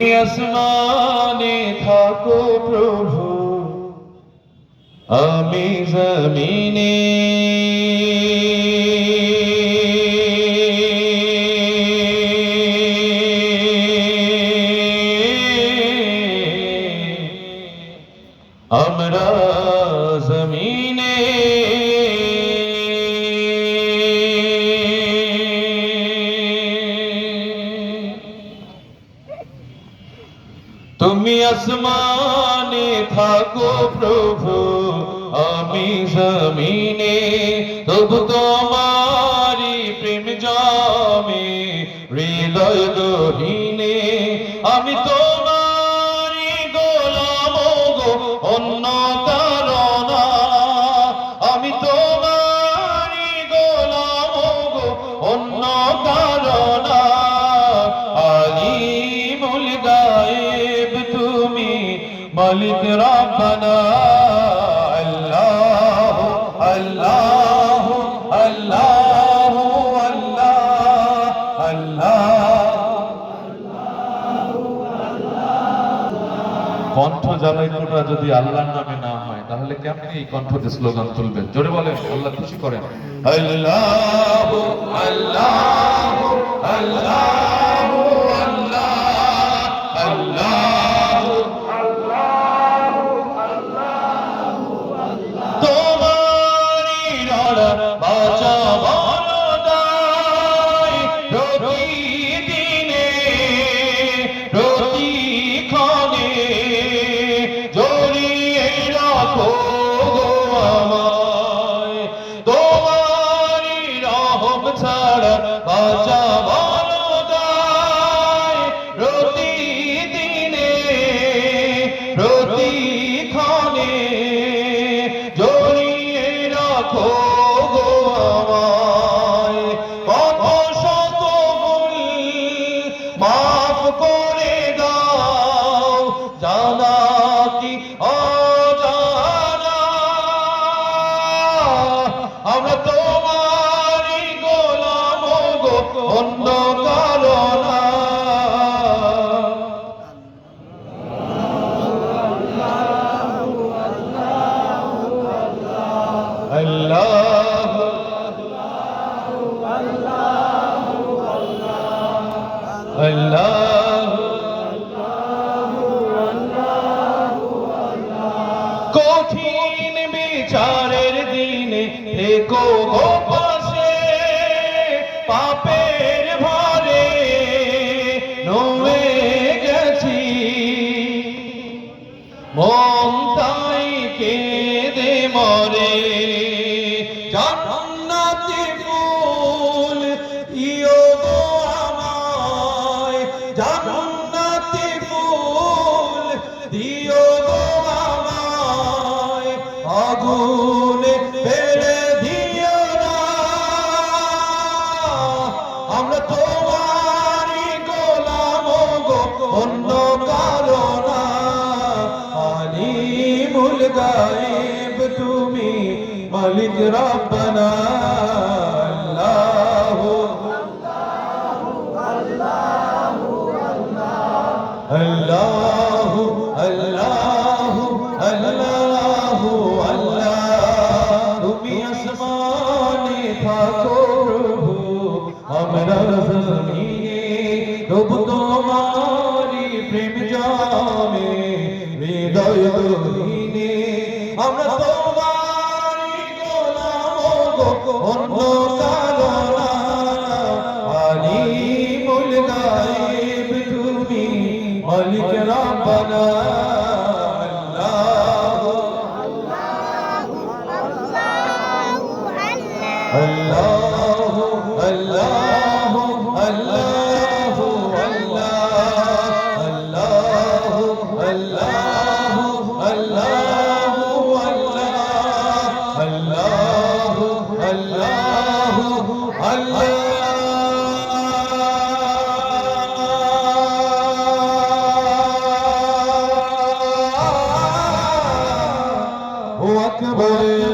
আসমানে থাকো প্রভু আমি জমিনে আমরা জমিনে তুমি আসমানে থাকো প্রভু আমি জমিনে। তবু তোমারি কণ্ঠ জ্বালাইতোটা যদি আল্লাহর নামে না হয়, তাহলে কেমনি এই কণ্ঠ দিয়ে স্লোগান তুলবেন জোরে বলেন, আল্লাহ খুশি করেন। আল্লাহ আল্লাহ আল্লাহ। কঠিন বিচারের দিনে দেখো গো পাশে, পাপের ভরে নয়ে গেছি। মন তাই কে দে মরে। গায়েব তুমি মালিক রব্বানা আল্লাহ আল্লাহ আল্লাহ আল্লাহ আল্লাহ। তুমি আসমানে থাকো প্রভু আমরা আমরা তোমার গোলাম গো অন্য কারও না আলিমুল গায়েব তুমি, মালিক রব্বানা। আল্লাহ আল্লাহ আল্লাহ। আল্লাহ আল্লাহ। আকবর।